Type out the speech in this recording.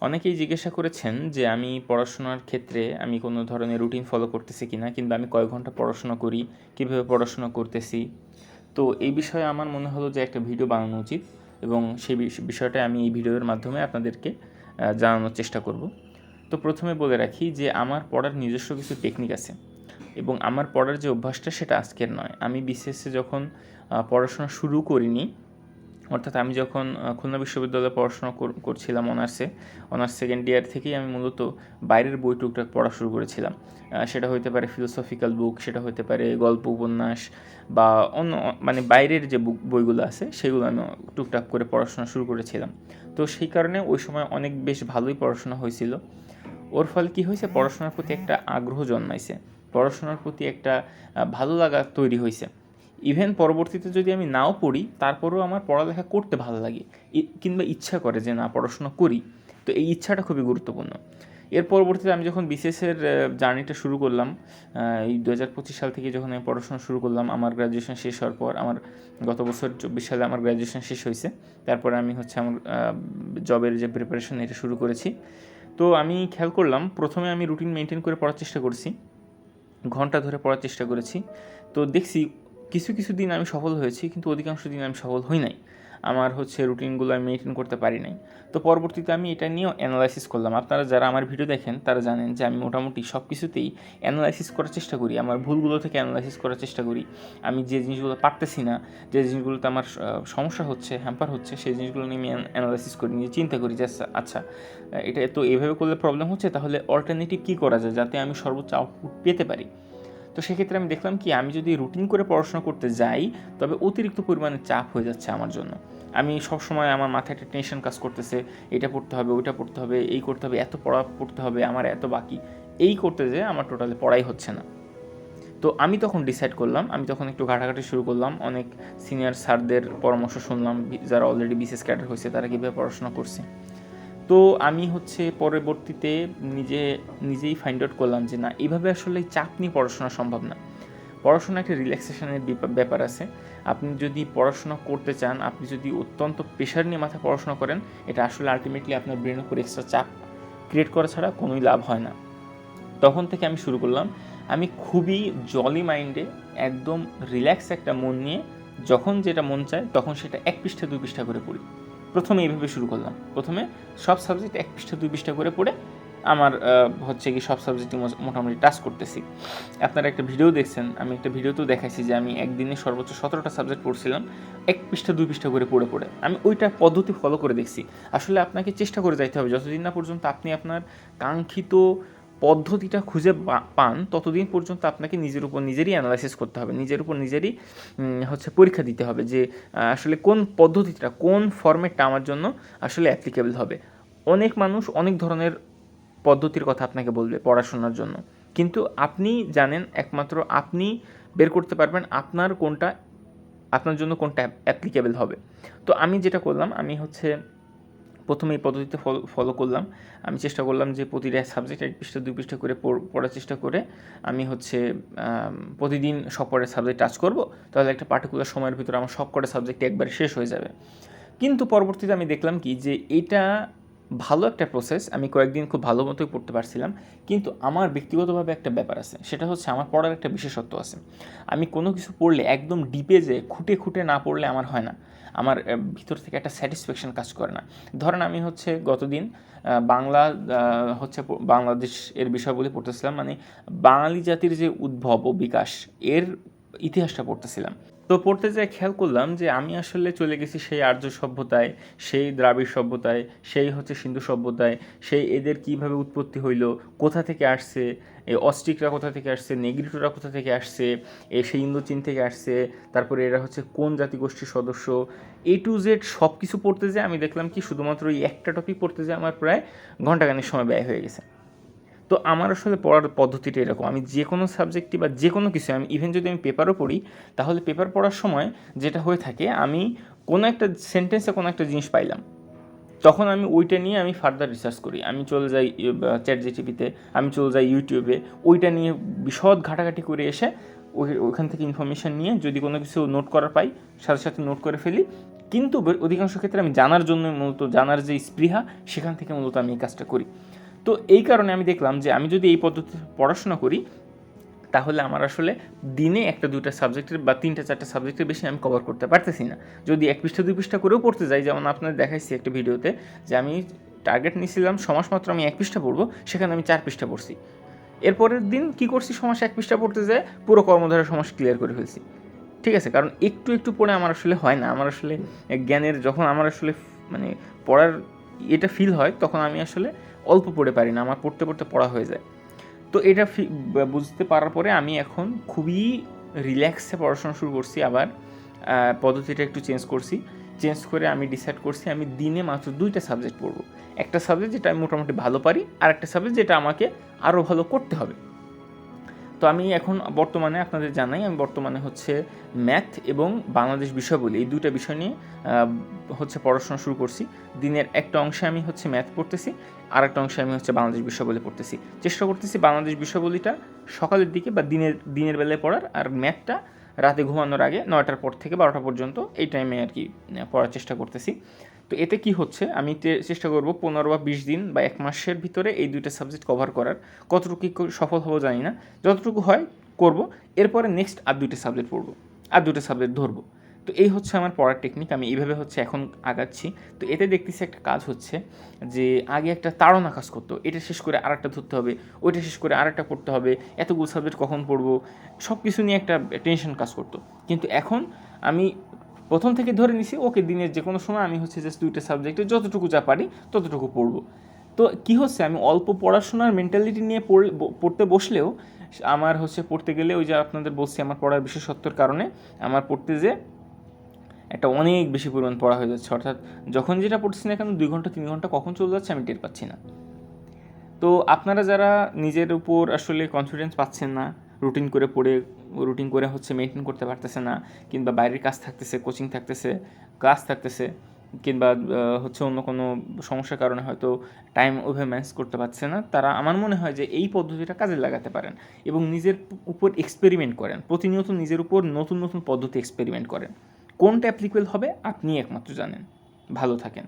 অনেকেই জিজ্ঞাসা করেছেন যে আমি পড়াশোনার ক্ষেত্রে আমি কোনো ধরনের রুটিন ফলো করতেছি কি না কিংবা আমি কয় ঘণ্টা পড়াশোনা করি, কীভাবে পড়াশোনা করতেছি। তো এই বিষয়ে আমার মনে হলো যে একটা ভিডিও বানানো উচিত এবং সেই বিষ- বিষয়টা আমি এই ভিডিওর মাধ্যমে আপনাদেরকে জানানোর চেষ্টা করব। তো প্রথমে বলে রাখি যে আমার পড়ার নিজস্ব কিছু টেকনিক আছে এবং আমার পড়ার যে অভ্যাসটা সেটা আজকের নয়। আমি বিশেষে যখন পড়াশোনা শুরু করিনি অর্থাৎ আমি যখন খুলনা বিশ্ববিদ্যালয়ে পড়াশোনা কর- করছিলাম অনার্সে, অনার্স সেকেন্ড ইয়ার থেকেই আমি মূলত বাইরের বই টুকটাক পড়া শুরু করেছিলাম। সেটা হতে পারে ফিলোসফিক্যাল বুক সেটা হতে পারে গল্প উপন্যাস বা অন্য মানে বাইরের যে বুক বইগুলো আছে, সেগুলো আমি টুকটাক করে পড়াশোনা শুরু করেছিলাম। তো সেই কারণে ওই সময় অনেক বেশ ভালোই পড়াশোনা হয়েছিল। ওর ফলে কী হয়েছে, পড়াশোনার প্রতি একটা আগ্রহ জন্মাইছে। পড়াশোনার প্রতি একটা ভালো লাগা তৈরি হয়েছে ইভেন পরবর্তীতে যদি আমি নাও পড়ি, তারপরেও আমার পড়ালেখা করতে ভালো লাগে। কিংবা ইচ্ছা করে যে না, পড়াশোনা করি। তো এই ইচ্ছাটা খুবই গুরুত্বপূর্ণ। এর পরবর্তীতে আমি যখন বিসিএসের জার্নিটা শুরু করলাম এই দু হাজার পঁচিশ সাল থেকে যখন আমি পড়াশোনা শুরু করলাম, আমার গ্র্যাজুয়েশন শেষ হওয়ার পর আমার গত বছর চব্বিশ সালে আমার গ্র্যাজুয়েশন শেষ হয়েছে। তারপরে আমি হচ্ছে আমার জবের যে প্রিপারেশন এটা শুরু করেছি। তো আমি খেয়াল করলাম, প্রথমে আমি রুটিন মেনটেন করে পড়ার চেষ্টা করছি। ঘণ্টা ধরে পড়ার চেষ্টা করেছি। তো দেখছি কিছু কিছু দিন আমি সফল হয়েছি কিন্তু অধিকাংশ দিন আমি সফল হই নাই। আমার হচ্ছে রুটিনগুলো আমি মেনটেন করতে পারি নাই। তো পরবর্তীতে আমি এটা নিয়েও অ্যানালাইসিস করলাম। আপনারা যারা আমার ভিডিও দেখেন তারা জানেন যে আমি মোটামুটি সব কিছুতেই অ্যানালাইসিস করার চেষ্টা করি। আমার ভুলগুলো থেকে অ্যানালাইসিস করার চেষ্টা করি। আমি যে জিনিসগুলো পারতেছি না যে জিনিসগুলোতে আমার সমস্যা হচ্ছে হ্যাম্পার হচ্ছে সেই জিনিসগুলো নিয়ে আমি অ্যানালাইসিস করি নিয়ে চিন্তা করি যে আচ্ছা, আচ্ছা এটা তো এভাবে করলে প্রবলেম হচ্ছে তাহলে অল্টারনেটিভ কী করা যায় যাতে আমি সর্বোচ্চ আউটপুট পেতে পারি? তো সেক্ষেত্রে আমি দেখলাম কি, আমি যদি রুটিন করে পড়াশোনা করতে যাই, তবে অতিরিক্ত পরিমাণে চাপ হয়ে যাচ্ছে আমার জন্য। আমি সবসময় আমার মাথায় একটা টেনশন কাজ করতেছে, এটা পড়তে হবে, ওইটা পড়তে হবে, এই করতে হবে, এত পড়া পড়তে হবে, আমার এত বাকি। এই করতে যে আমার টোটালি পড়াই হচ্ছে না। তো আমি তখন ডিসাইড করলাম, আমি তখন একটু ঘাটাঘাটি শুরু করলাম, অনেক সিনিয়র স্যারদের পরামর্শ শুনলাম, যারা অলরেডি বিশেষ ক্যাডার হয়েছে, তারা কীভাবে পড়াশোনা করছে। তো আমি হচ্ছে পরবর্তীতে নিজে নিজেই ফাইন্ড আউট করলাম যে না এইভাবে আসলে চাপ নিয়ে পড়াশোনা সম্ভব না। পড়াশোনা একটা রিল্যাক্সেশনের ব্যাপার আছে। আপনি যদি পড়াশোনা করতে চান, আপনি যদি অত্যন্ত প্রেশার নিয়ে মাথায় পড়াশোনা করেন, এটা আসলে আলটিমেটলি আপনার ব্রেনের উপর এক্সট্রা চাপ ক্রিয়েট করা ছাড়া কোনোই লাভ হয় না। তখন থেকে আমি শুরু করলাম, আমি খুবই জলি মাইন্ডে একদম রিল্যাক্স একটা মন নিয়ে যখন যেটা মন চায়, তখন সেটা এক পৃষ্ঠা দুই পৃষ্ঠা করে পড়ি। প্রথমে এইভাবে শুরু করলাম। প্রথমে সব সাবজেক্ট এক পৃষ্ঠা, দুই পৃষ্ঠা করে পড়ে আমার হচ্ছে কি সব সাবজেক্টই মোটামুটি টাচ করতেছি। আপনারা একটা ভিডিও দেখছেন, আমি একটা ভিডিওতেও দেখাইছি যে আমি একদিনে সর্বোচ্চ সতেরোটা সাবজেক্ট পড়ছিলাম, এক পৃষ্ঠা, দুই পৃষ্ঠা করে পড়ে পড়ে। আমি ওইটা পদ্ধতি ফলো করে দেখছি। আসলে আপনাকে চেষ্টা করে যাইতে হবে, যতদিন না পর্যন্ত আপনি আপনার কাঙ্ক্ষিত পদ্ধতিটা খুঁজে পান, ততদিন পর্যন্ত আপনাকে নিজের উপর নিজেরই অ্যানালাইসিস করতে হবে। নিজের উপর নিজেরই হচ্ছে পরীক্ষা দিতে হবে যে আসলে কোন পদ্ধতিটা, কোন ফর্মেটটা আমার জন্য আসলে অ্যাপ্লিকেবল হবে। অনেক মানুষ অনেক ধরনের পদ্ধতির কথা আপনাকে বলবে পড়াশোনার জন্য। কিন্তু আপনি জানেন একমাত্র আপনি বের করতে পারবেন আপনার কোনটা, আপনার জন্য কোনটা অ্যাপ্লিকেবল হবে। তো আমি যেটা করলাম, আমি হচ্ছে প্রথমে এই পদ্ধতিতে ফলো করলাম। আমি চেষ্টা করলাম যে প্রতিটা সাবজেক্ট এক পৃষ্ঠা, দুই পৃষ্ঠা করে পড়- পড়ার চেষ্টা করে আমি হচ্ছে প্রতিদিন সব কটা সাবজেক্ট টাচ করব। তাহলে একটা পার্টিকুলার সময়ের ভিতরে আমার সব কটা সাবজেক্ট একবারে শেষ হয়ে যাবে। কিন্তু পরবর্তীতে আমি দেখলাম কি যে এটা ভালো একটা প্রসেস আমি কয়েকদিন খুব ভালো মতোই পড়তে পারছিলাম, কিন্তু আমার ব্যক্তিগতভাবে একটা ব্যাপার আছে, সেটা হচ্ছে আমার পড়ার একটা বিশেষত্ব আছে। আমি কোনো কিছু পড়লে একদম ডিপে যে খুঁটে খুঁটে না পড়লে আমার হয় না, আমার ভিতর থেকে একটা স্যাটিসফ্যাকশন কাজ করে না। ধরেন আমি হচ্ছে গতদিন বাংলা হচ্ছে বাংলাদেশ এর বিষয়গুলি পড়তেছিলাম মানে বাঙালি জাতির যে উদ্ভব ও বিকাশ, এর ইতিহাসটা পড়তেছিলাম। তো পড়তে যেয়ে খেয়াল করলাম যে আমি আসলে চলে গেছি সেই আর্য সভ্যতায়, সেই দ্রাবিড় সভ্যতায়, সেই হচ্ছে সিন্ধু সভ্যতায়, সেই এদের কীভাবে উৎপত্তি হইল, কোথা থেকে আসছে, এই অস্ট্রিকরা কোথা থেকে আসছে, নেগ্রিটোরা কোথা থেকে আসছে এ সেই ইন্দোচীন থেকে আসছে, তারপরে এরা হচ্ছে কোন জাতিগোষ্ঠীর সদস্য এ টু জেড সব কিছু পড়তে যেয়ে আমি দেখলাম কি শুধুমাত্র এই একটা টপিক পড়তে যেয়ে আমার প্রায় ঘন্টাখানেক সময় ব্যয় হয়ে গেছে। তো আমার আসলে পড়ার পদ্ধতিটা এরকম। আমি যে কোনো সাবজেক্টই বা যে কোনো কিছু আমি ইভেন যদি আমি পেপারও পড়ি, তাহলে পেপার পড়ার সময় যেটা হয়ে থাকে, আমি কোনো একটা সেন্টেন্সে কোনো একটা জিনিস পাইলাম। তখন আমি ওইটা নিয়ে আমি ফার্দার রিসার্চ করি। আমি চলে যাই চ্যাট জিটিপিতে আমি চলে যাই ইউটিউবে ওইটা নিয়ে বিশদ ঘাটাঘাটি করে এসে ওই, ওইখান থেকে ইনফরমেশান নিয়ে যদি কোনো কিছু নোট করার পাই, সাথে সাথে নোট করে ফেলি। কিন্তু অধিকাংশ ক্ষেত্রে আমি জানার জন্য মূলত, জানার যে স্পৃহা, সেখান থেকে মূলত আমি এই কাজটা করি। তো এই কারণে আমি দেখলাম যে আমি যদি এই পদ্ধতি পড়াশোনা করি, তাহলে আমার আসলে দিনে একটা, দুইটা সাবজেক্টের বা তিনটা, চারটা সাবজেক্টের বেশি আমি কভার করতে পারতেছি না। যদি এক পৃষ্ঠা, দুই পৃষ্ঠা করেও পড়তে যাই, যেমন আপনাদের দেখাইছি একটা ভিডিওতে যে আমি টার্গেট নিয়েছিলাম সমাজ মাত্র আমি এক পৃষ্ঠা পড়ব, সেখানে আমি চার পৃষ্ঠা পড়ছি। এরপরের দিন কি করছি? সমাজ এক পৃষ্ঠা পড়তে যায় পুরো কর্মধারা সমাজ ক্লিয়ার করে ফেলছি। ঠিক আছে? কারণ একটু একটু পড়ে আমার আসলে হয় না। আমার আসলে জ্ঞানের, যখন আমার আসলে মানে পড়ার এটা ফিল হয়, তখন আমি আসলে অল্প পড়ে পারি না, আমার পড়তে পড়তে পড়া হয়ে যায়। তো এটা বুঝতে পারার পরে আমি এখন খুবই রিল্যাক্সে পড়াশোনা শুরু করছি, আবার পদ্ধতিটা একটু চেঞ্জ করছি। চেঞ্জ করে আমি ডিসাইড করছি, আমি দিনে মাত্র দুইটা সাবজেক্ট পড়ব। একটা সাবজেক্ট যেটা আমি মোটামুটি ভালো পারি আর একটা সাবজেক্ট যেটা আমাকে আরও ভালো করতে হবে। তো আমি এখন বর্তমানে আপনাদের জানাই, আমি বর্তমানে হচ্ছে ম্যাথ এবং বাংলাদেশ বিষয়বলি এই দুইটা বিষয় নিয়ে হচ্ছে পড়াশোনা শুরু করছি। দিনের একটা অংশে আমি হচ্ছে ম্যাথ পড়তেছি আর একটা অংশে আমি হচ্ছে বাংলাদেশ বিষয়বলি পড়তেছি। চেষ্টা করতেছি বাংলাদেশ বিষয়বলিটা সকালের দিকে বা দিনের দিনের বেলায় পড়ার, আর ম্যাথটা রাতে ঘুমানোর আগে নয়টার পর থেকে বারোটা পর্যন্ত এই টাইমে আর কি পড়ার চেষ্টা করতেছি। তো এতে কি হচ্ছে? আমি চেষ্টা করব পনেরো বা বিশ দিন বা এক মাসের ভিতরে এই দুইটা সাবজেক্ট কভার করার। কতটুকু সফল হব জানি না। যতটুকু হয় করব। এরপরে নেক্সট আর দুইটা সাবজেক্ট পড়ব। আর দুটো সাবজেক্ট ধরবো। তো এই হচ্ছে আমার পড়ার টেকনিক আমি এইভাবে হচ্ছে এখন আগাচ্ছি। তো এতে দেখতেছি একটা কাজ হচ্ছে যে আগে একটা তাড়না কাজ করতো। এটা শেষ করে আরেকটা ধরতে হবে, ওইটা শেষ করে আর একটা পড়তে হবে, এতগুলো সাবজেক্ট কখন পড়ব? সব কিছু নিয়ে একটা টেনশন কাজ করতো। কিন্তু এখন আমি প্রথম থেকে ধরে নিছি, ওকে দিনের যে কোনো সময় আমি হচ্ছে জাস্ট দুইটা সাবজেক্টে যতটুকু যা পারি, ততটুকু পড়ব। তো কি হচ্ছে, আমি অল্প পড়াশোনার মেন্টালিটি নিয়ে পড়তে বসলেও, আমার হচ্ছে পড়তে গেলে ওই যে আপনাদের বলছি, আমার পড়ার বিশেষত্বর কারণে আমার পড়তে যে একটা অনেক বেশি পরিমাণ পড়া হয়ে যাচ্ছে। অর্থাৎ যখন যেটা পড়ছি না কেন, দুই ঘণ্টা, তিন ঘণ্টা কখন চলে যাচ্ছে আমি টের পাচ্ছি না। তো আপনারা যারা নিজের উপর আসলে কনফিডেন্স পাচ্ছেন না রুটিন করে পড়ে রুটিন করে হচ্ছে মেনটেন করতে পারতেছে না, কিংবা বাইরের কাজ থাকতেছে কোচিং থাকতেছে ক্লাস থাকতেছে, কিংবা হচ্ছে অন্য কোনো সমস্যার কারণে হয়তো টাইম ওভাবে ম্যানেজ করতে পারছে না, তারা আমার মনে হয় যে এই পদ্ধতিটা কাজে লাগাতে পারেন এবং নিজের উপর এক্সপেরিমেন্ট করেন, প্রতিনিয়ত নিজের উপর নতুন নতুন পদ্ধতি এক্সপেরিমেন্ট করেন। কোনটা অ্যাপ্লিকেবল হবে আপনি একমাত্র জানেন। ভালো থাকেন।